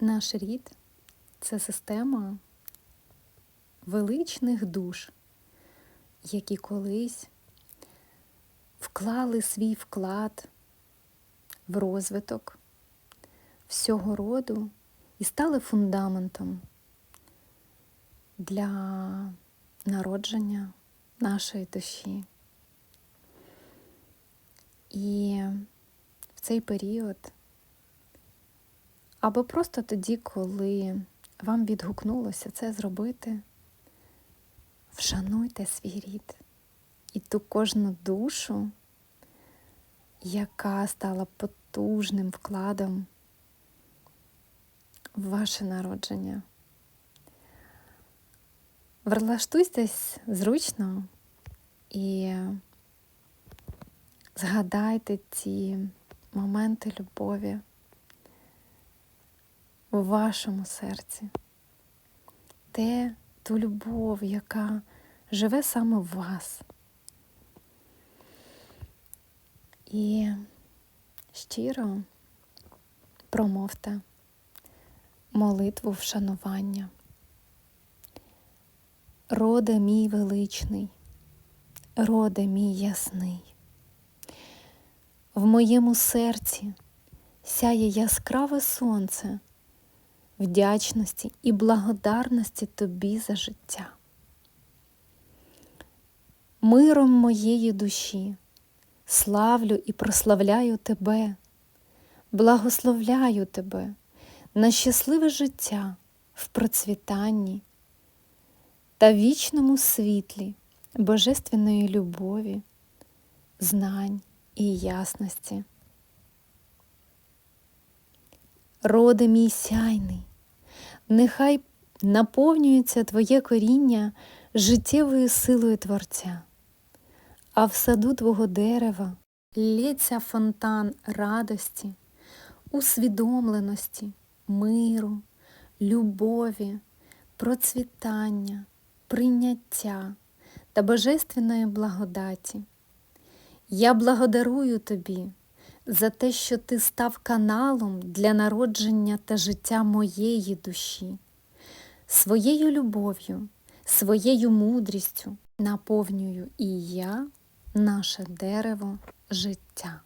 Наш рід це система величних душ, які колись вклали свій вклад в розвиток всього роду і стали фундаментом для народження нашої душі. І в цей період, або просто тоді, коли вам відгукнулося це зробити, вшануйте свій рід і ту кожну душу, яка стала потужним вкладом в ваше народження. Влаштуйтесь зручно і згадайте ці моменти любові у вашому серці, те, ту любов, яка живе саме в вас. І щиро промовте молитву вшанування. Роде мій величний, роде мій ясний. В моєму серці сяє яскраве сонце вдячності і благодарності тобі за життя. Миром моєї душі славлю і прославляю тебе, благословляю тебе на щасливе життя в процвітанні та вічному світлі божественної любові, знань і ясності. Роде мій сяйний, нехай наповнюється Твоє коріння життєвою силою Творця, а в саду Твого дерева лється фонтан радості, усвідомленості, миру, любові, процвітання, прийняття та божественної благодаті. Я благодарую тобі за те, що ти став каналом для народження та життя моєї душі, своєю любов'ю, своєю мудрістю наповнюю і я наше дерево життя.